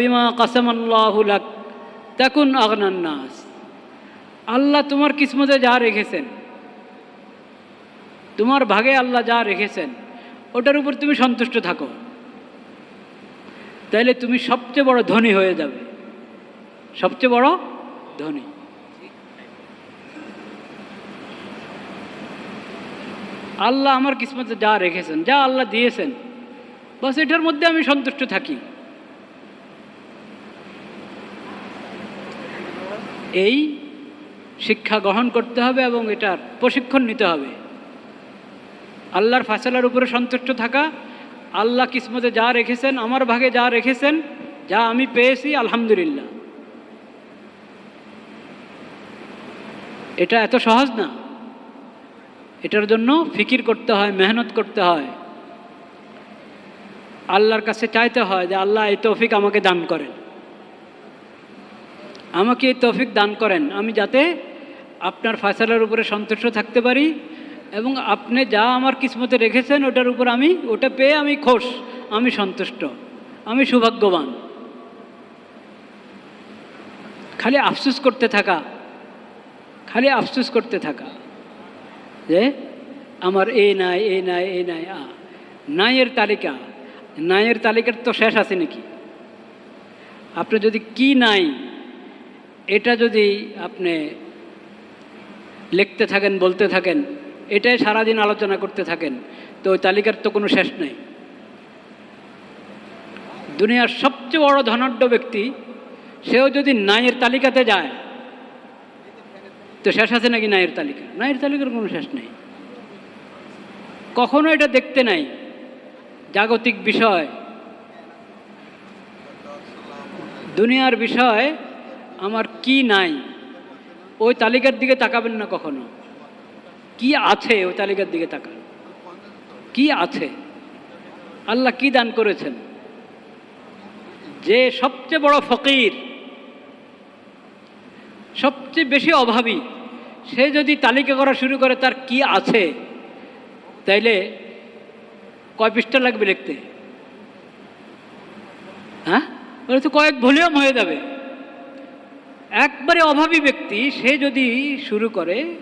বিমা কাসামাল্লাহুলাক তাকুন আগনান নাস। আল্লাহ তোমার কিসমতে যা রেখেছেন, তোমার ভাগে আল্লাহ যা রেখেছেন, ওটার উপর তুমি সন্তুষ্ট থাকো। তাইলে তুমি সবচেয়ে বড় ধনী হয়ে যাবে। সবচেয়ে বড় ধনী। আল্লাহ আমার কিসমতে যা রেখেছেন, যা আল্লাহ দিয়েছেন, বাস এটার মধ্যে আমি সন্তুষ্ট থাকি। এই শিক্ষা গ্রহণ করতে হবে এবং এটার প্রশিক্ষণ নিতে হবে। আল্লাহর ফাসলার উপরে সন্তুষ্ট থাকা, আল্লাহ কিসমতে যা রেখেছেন, আমার ভাগে যা রেখেছেন, যা আমি পেয়েছি, আলহামদুলিল্লাহ। এটা এত সহজ না। এটার জন্য ফিকির করতে হয়, মেহনত করতে হয়। আল্লাহর কাছে চাইতে হয় যে আল্লাহ এই তৌফিক আমাকে দান করেন। আমাকে এই তৌফিক দান করেন। আমি যাতে আপনার ফয়সালার উপরে সন্তুষ্ট থাকতে পারি এবং আপনি যা আমার কিসমতে রেখেছেন ওটার উপর আমি, ওটা পেয়ে আমি খোশ, আমি সন্তুষ্ট, আমি সৌভাগ্যবান। খালি আফসুস করতে থাকা, খালি আফসুস করতে থাকা যে আমার এ নাই এ নাই এই নাই, আ, নাইয়ের তালিকা, নাইয়ের তালিকার তো শেষ আছে নাকি? আপনি যদি কি নাই এটা যদি আপনি লিখতে থাকেন, বলতে থাকেন, এটাই সারাদিন আলোচনা করতে থাকেন, তো ওই তালিকার তো কোনো শেষ নেই। দুনিয়ার সবচেয়ে বড় ধনাঢ্য ব্যক্তি, সেও যদি নাইয়ের তালিকাতে যায়, তো শেষ আছে নাকি নাইয়ের তালিকা? নাইয়ের তালিকার কোনো শেষ নেই। কখনো এটা দেখতে নাই, জাগতিক বিষয়, দুনিয়ার বিষয় আমার কি নাই? ওই তালিকার দিকে তাকাবেন না কখনো কি আছে ওই তালিকার দিকে তাকান। কি আছে? আল্লাহ কি দান করেছেন? যে সবচেয়ে বড় ফকির, সবচেয়ে বেশি অভাবী, সে যদি তালিকা করা শুরু করে তার কি আছে, তাইলে কয় পৃষ্ঠা লাগবে লিখতে? হ্যাঁ? ওটা তো কয়েক ভলিউম হয়ে যাবে। একবারে অভাবী ব্যক্তি, সে যদি শুরু করে,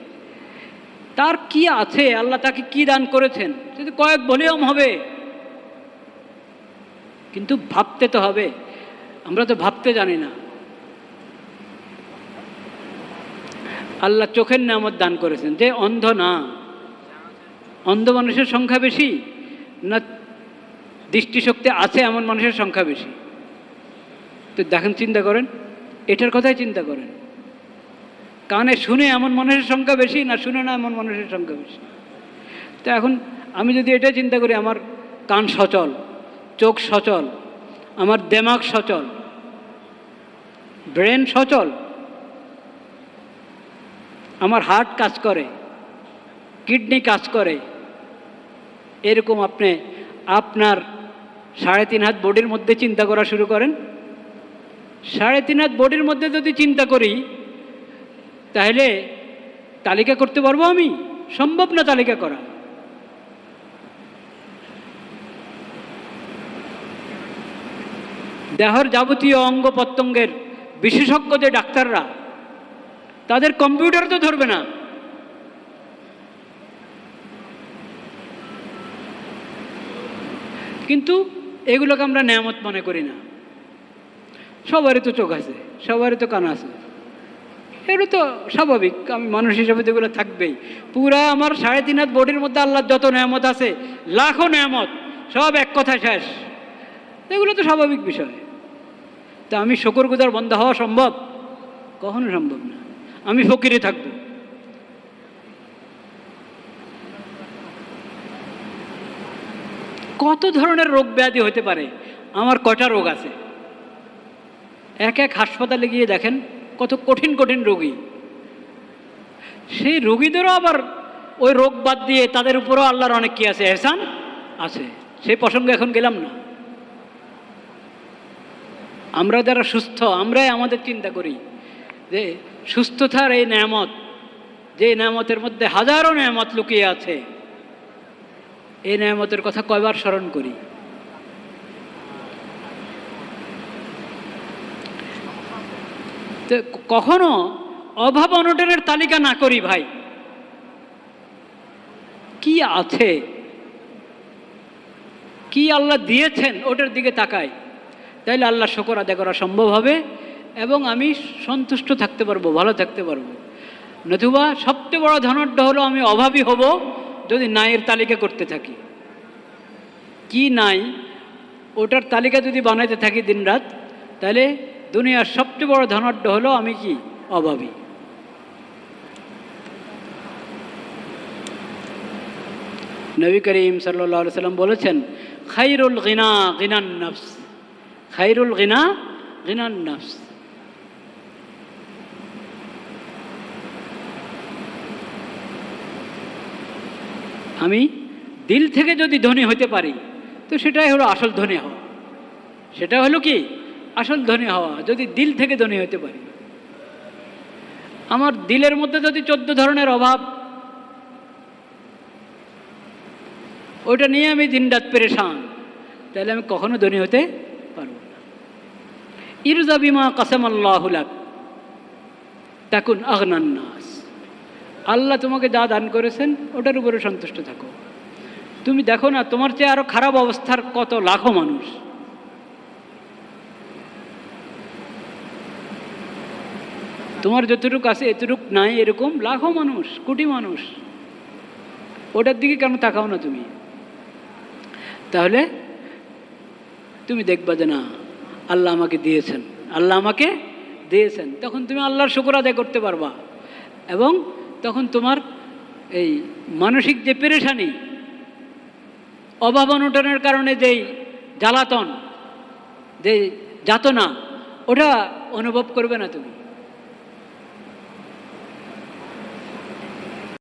তার কি আছে? আল্লাহ তাকে কি দান করেছেন? যদি কয়েক ভলিউম হবে, কিন্তু ভাবতে তো হবে। আমরা তো ভাবতে জানি না। আল্লাহ চোখের নামত দান করেছেন। যে অন্ধ না। অন্ধ মানুষের সংখ্যা বেশি না দৃষ্টিশক্তি আছে এমন মানুষের সংখ্যা বেশি? তো দেখেন, চিন্তা করেন। এটার কথাই চিন্তা করেন। কানে শুনে এমন মানুষের সংখ্যা বেশি না শুনে না এমন মানুষের সংখ্যা বেশি? তো এখন আমি যদি এটা চিন্তা করি, আমার কান সচল, চোখ সচল, আমার দেমাগ সচল, ব্রেন সচল, আমার হার্ট কাজ করে, কিডনি কাজ করে, এরকম আপনি আপনার সাড়ে তিন হাত বডির মধ্যে চিন্তা করা শুরু করেন সাড়ে তিন হাত বডির মধ্যে যদি চিন্তা করি, তাহলে তালিকা করতে পারব আমি? সম্ভব না তালিকা করা। দেহর যাবতীয় অঙ্গ প্রত্যঙ্গের বিশেষজ্ঞ যে ডাক্তাররা, তাদের কম্পিউটার তো ধরবে না। কিন্তু এগুলোকে আমরা নেয়ামত মনে করি না। সবারই তো চোখ আছে, সবারই তো কান আছে। এগুলো তো স্বাভাবিক, আমি মানুষ হিসাবে তো এগুলো থাকবেই। পুরা আমার সাড়ে তিন হাত বডির মধ্যে আল্লাহর যত নেয়ামত আছে, লাখো নেয়ামত, সব এক কথা শেষ। এগুলো তো স্বাভাবিক বিষয়। তা আমি শকর গুজার বন্ধ হওয়া সম্ভব? কখনো সম্ভব না। আমি ফকিরে থাকব। কত ধরনের রোগ ব্যাধি হতে পারে? আমার কটা রোগ আছে? এক এক হাসপাতালে গিয়ে দেখেন কত কঠিন কঠিন রোগী। সেই রোগীদেরও আবার ওই রোগ বাদ দিয়ে তাদের উপরও আল্লাহর অনেক কি আছে, এহসান আছে। সেই প্রসঙ্গে এখন গেলাম না। আমরা যারা সুস্থ, আমরাই আমাদের চিন্তা করি যে সুস্থতার এই নেয়ামত, যে নেয়ামতের মধ্যে হাজারো নেয়ামত লুকিয়ে আছে, এই নেয়ামতের কথা কয়বার স্মরণ করি? কখনো অভাব অনটনের তালিকা না করি ভাই। কি আছে? কি আল্লাহ দিয়েছেন ওটার দিকে তাকাই। তাইলে আল্লাহ শকর আদায় করা সম্ভব হবে এবং আমি সন্তুষ্ট থাকতে পারব, ভালো থাকতে পারব। নতুবা সবচেয়ে বড় ধনাঢ্য হলো আমি অভাবী হব যদি নাইয়ের তালিকা করতে থাকি। কি নাই? ওটার তালিকা যদি বানাইতে থাকি দিনরাত তাহলে দুনিয়ার সবচেয়ে বড় ধনাঢ্য হলো আমি কি? অভাবী। নবী করিম সাল্লা সাল্লাম বলেছেন, খাইরুল গিনা গিনান নফস। খাইরুল গিনা গিনান নফস। আমি দিল থেকে যদি ধনী হতে পারি, তো সেটাই হলো আসল ধনী হওয়া। সেটা হলো কি? আসল ধনী হওয়া, যদি দিল থেকে ধনী হতে পারি। আমার দিলের মধ্যে যদি চোদ্দ ধরনের অভাব, ওইটা নিয়ে আমি দিনরাত পেরেশান। তাহলে আমি কখনো ধনী হতে পারব না। ইরুজা বিমা কাসাম আল্লাহুলাক তাকুন আগনান্নাস আল্লাহ তোমাকে যা দান করেছেন, ওটার উপরে সন্তুষ্ট থাকো। তুমি দেখো না, তোমার চেয়ে আরও খারাপ অবস্থার কত লাখো মানুষ। তোমার যতটুকু আছে, এতটুক নাই এরকম লাখো মানুষ, কোটি মানুষ। ওটার দিকে কেন তাকাও না তুমি? তাহলে তুমি দেখবা যে না, আল্লাহ আমাকে দিয়েছেন। আল্লাহ আমাকে দিয়েছেন। তখন তুমি আল্লাহর শুকর আদায় করতে পারবা। এবং তখন তোমার এই মানসিক যে পেরেশানি, অভাব অনটনের কারণে যেই জ্বালাতন যে যাতনা, ওটা অনুভব করবে না তুমি।